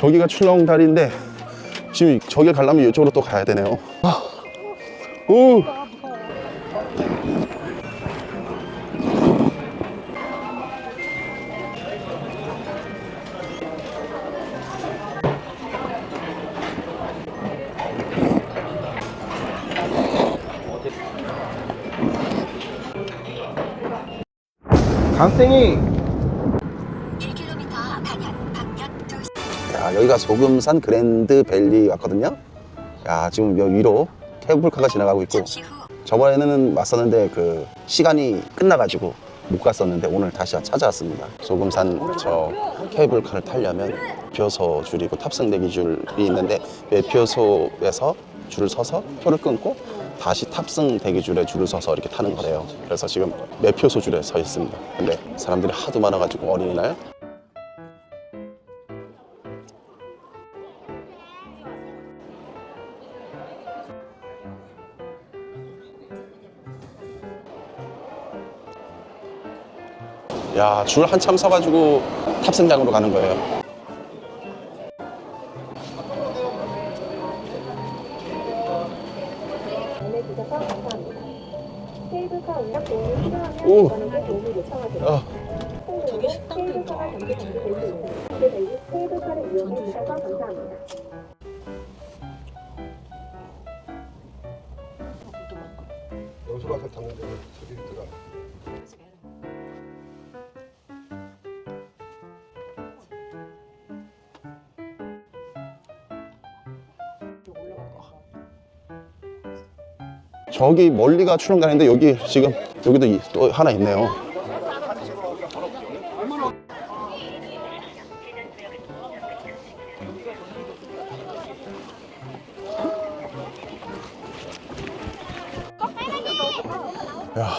저기가 출렁다리인데 지금 저기 가려면 이쪽으로 또 가야 되네요. 아, 오. 강땡이 여기가 소금산 그랜드 밸리 왔거든요. 야, 지금 여기 위로 케이블카가 지나가고 있고 저번에는 왔었는데 그 시간이 끝나가지고 못 갔었는데 오늘 다시 찾아왔습니다. 소금산 저 케이블카를 타려면 매표소 줄이고 탑승 대기 줄이 있는데 매표소에서 줄을 서서 표를 끊고 다시 탑승 대기 줄에 줄을 서서 이렇게 타는 거래요. 그래서 지금 매표소 줄에 서 있습니다. 근데 사람들이 하도 많아가지고 어린이날 야, 줄 한참 서가지고 탑승장으로 가는 거예요. 오. 아, 저기 식당도 있다. 케이블카를 이용해 주셔서 감사합니다. 영수가 탔는데 소리 들어. 저기 멀리가 출렁다니는데 여기 지금 여기도 이- 또 하나 있네요. 야.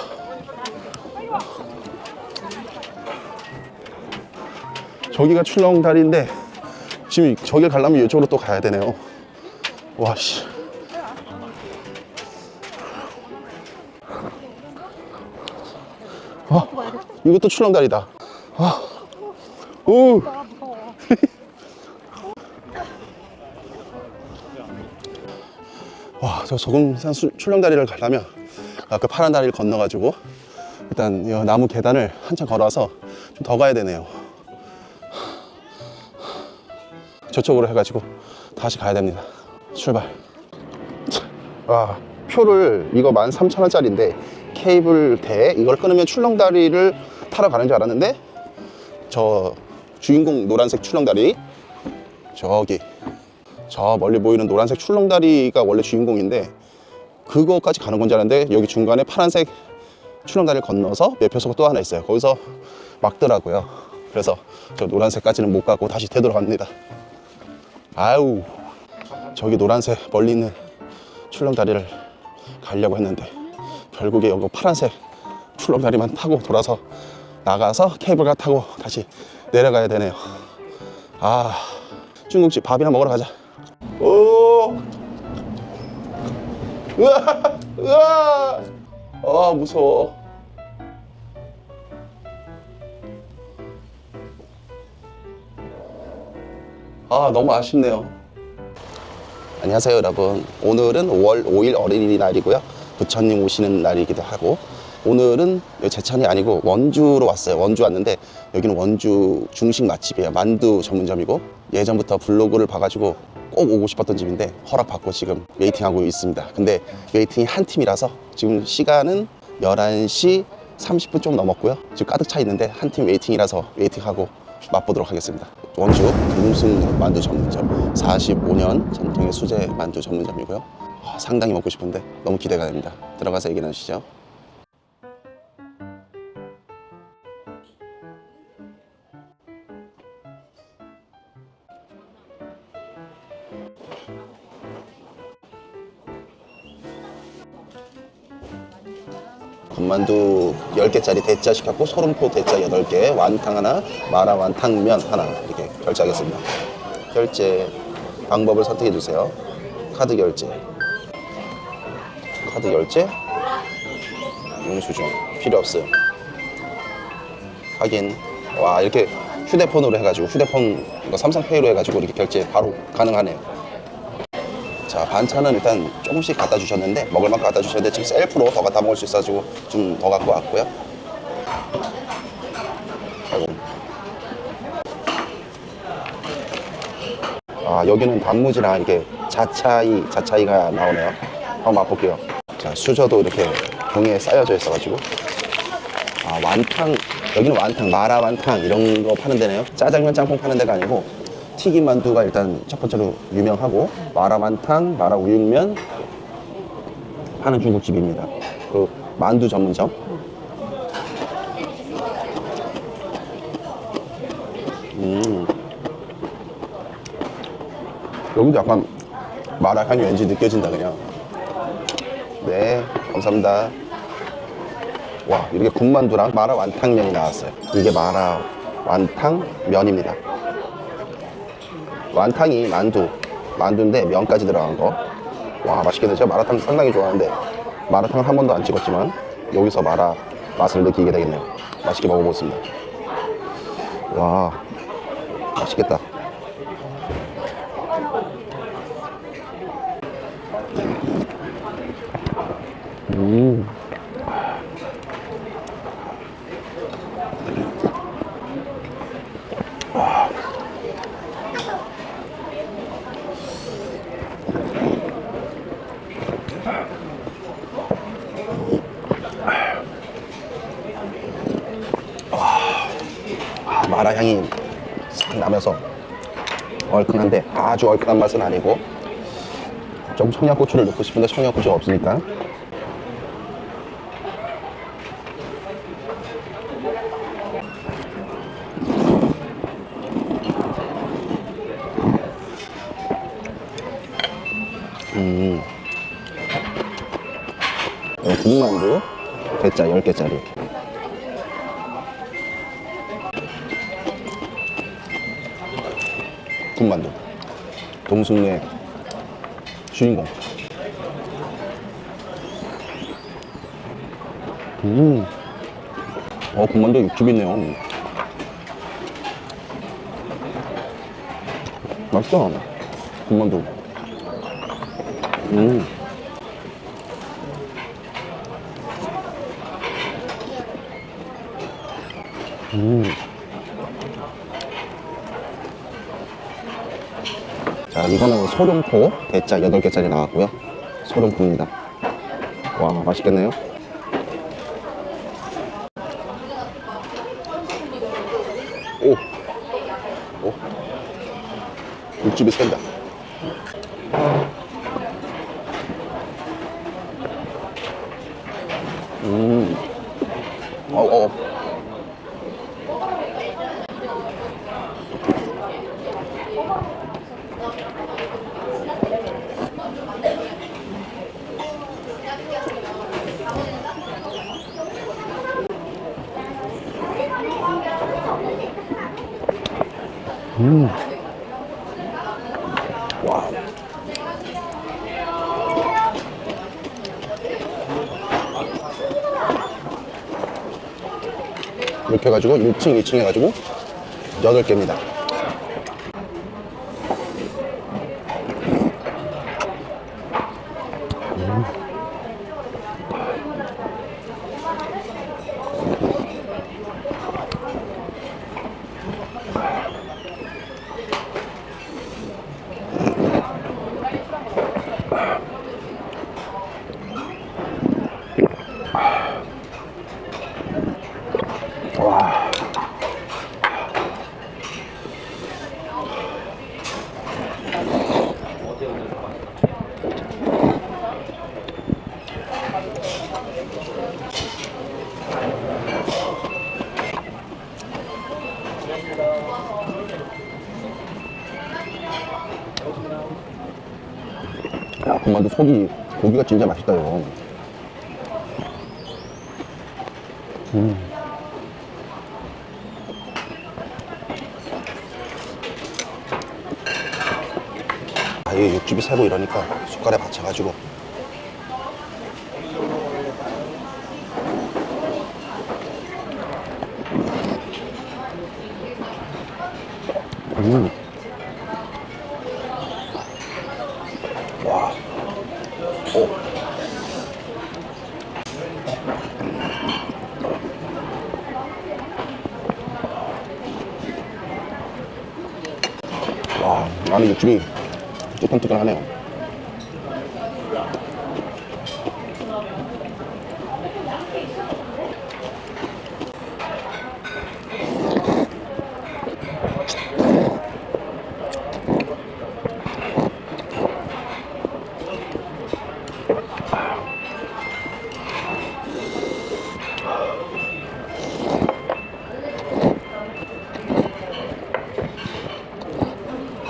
저기가 출렁다리인데 지금 저기 가려면 이쪽으로 또 가야 되네요. 와 씨. 아, 이것도 출렁다리다. 아, 오. 와, 저 소금산 수- 출렁다리를 가려면 아까 파란 다리를 건너가지고 일단 이 나무 계단을 한참 걸어서 좀 더 가야 되네요. 저쪽으로 해가지고 다시 가야 됩니다. 출발. 아, 표를 이거 13,000원짜리인데 케이블 대 이걸 끊으면 출렁다리를 타러 가는 줄 알았는데 저 주인공 노란색 출렁다리 저기 저 멀리 보이는 노란색 출렁다리가 원래 주인공인데 그거까지 가는 건 줄 알았는데 여기 중간에 파란색 출렁다리를 건너서 매표소가 또 하나 있어요. 거기서 막더라고요. 그래서 저 노란색까지는 못 가고 다시 되돌아갑니다. 아우 저기 노란색 멀리 있는 출렁다리를 가려고 했는데 결국에 여기 파란색 출렁다리만 타고 돌아서 나가서 케이블카 타고 다시 내려가야 되네요. 아 중국집 밥이나 먹으러 가자. 오, 으아, 으아, 아 무서워. 아 너무 아쉽네요. 안녕하세요 여러분 오늘은 5월 5일 어린이날이고요 부처님 오시는 날이기도 하고 오늘은 제천이 아니고 원주로 왔어요 원주 왔는데 여기는 원주 중식 맛집이에요 만두 전문점이고 예전부터 블로그를 봐가지고 꼭 오고 싶었던 집인데 허락받고 지금 웨이팅하고 있습니다 근데 웨이팅이 한 팀이라서 지금 시간은 11시 30분 좀 넘었고요 지금 가득 차 있는데 한 팀 웨이팅이라서 웨이팅하고 맛보도록 하겠습니다. 원주 동숭 만두 전문점 45년 전통의 수제 만두 전문점이고요. 아, 상당히 먹고 싶은데 너무 기대가 됩니다. 들어가서 얘기 나누시죠. 군만두 10개짜리 대짜 시켰고 소름포 대짜 8개, 완탕 하나, 마라 완탕면 하나 이렇게 결제하겠습니다. 결제 방법을 선택해 주세요. 카드 결제. 카드 결제. 영수증 필요 없어요. 확인. 와 이렇게 휴대폰으로 해가지고 휴대폰 이거 삼성페이로 해가지고 이렇게 결제 바로 가능하네요. 자 반찬은 일단 조금씩 갖다 주셨는데 먹을 만큼 갖다 주셨는데 지금 셀프로 더 갖다 먹을 수 있어가지고 좀 더 갖고 왔고요. 아 여기는 단무지랑 이렇게 자차이 자차이가 나오네요. 한번 맛볼게요. 자 수저도 이렇게 종이에 쌓여져 있어가지고 아 완탕 여기는 완탕 마라 완탕 이런 거 파는 데네요. 짜장면 짬뽕 파는 데가 아니고 튀김 만두가 일단 첫 번째로 유명하고 마라 완탕 마라 우육면 하는 중국집입니다. 그 만두 전문점. 음. 여기도 약간 마라 향이 왠지 느껴진다 그냥. 네, 감사합니다. 와, 이렇게 군만두랑 마라 완탕면이 나왔어요. 이게 마라 완탕 면입니다. 완탕이 만두, 만두인데 면까지 들어간 거. 와, 맛있겠네. 제가 마라탕 상당히 좋아하는데 마라탕을 한 번도 안 찍었지만 여기서 마라 맛을 느끼게 되겠네요. 맛있게 먹어보겠습니다. 와, 맛있겠다. 음. 아, 마라 향이 싹 나면서 얼큰한데 아주 얼큰한 맛은 아니고 좀 청양고추를 넣고 싶은데 청양고추가 없으니까. 음. 어, 국만두? 대짜 10개짜리 동승의 주인공 음. 어 군만두 육즙 있네요 맛있다 군만두 음. 음. 자, 이거는 소룡포 대짜 8개짜리 나왔고요. 소룡포입니다. 와, 맛있겠네요. 오. 오. 육즙이 센다. 음. 어, 어. 음. 와. 이렇게 해가지고 1층, 2층 해가지고 8개입니다. 야, 군만두 속이, 고기가 진짜 맛있다, 이거. 아, 이게 육즙이 새고 이러니까 숟갈에 받쳐가지고. 음. 와. 오. 와, 안에 육즙이 뜨끈뜨끈하네요.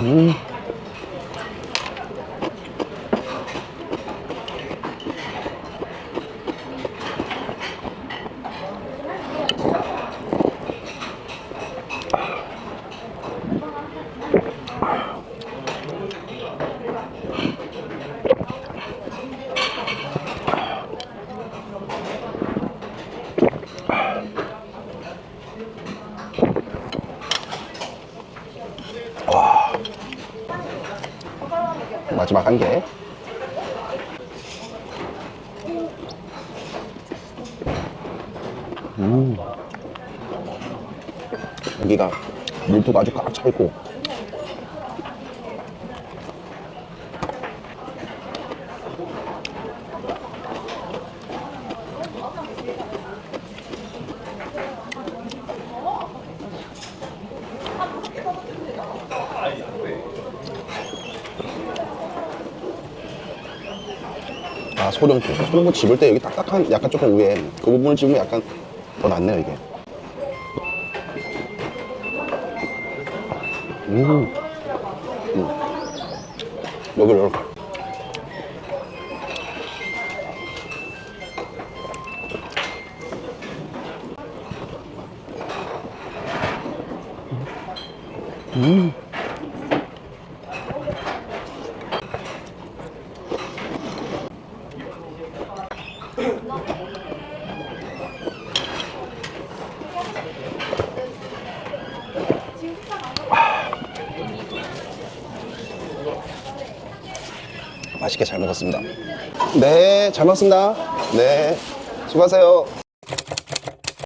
음. 개. 음. 여기가 물도가 아주 꽉 차 있고. 아 소령포 소령포 집을 때 여기 딱딱한 약간 조금 위에 그 부분을 집으면 약간 더 낫네요 이게 음. 음. 여기를 이렇게 음. 잘 먹었습니다. 네, 잘 먹었습니다. 네, 수고하세요.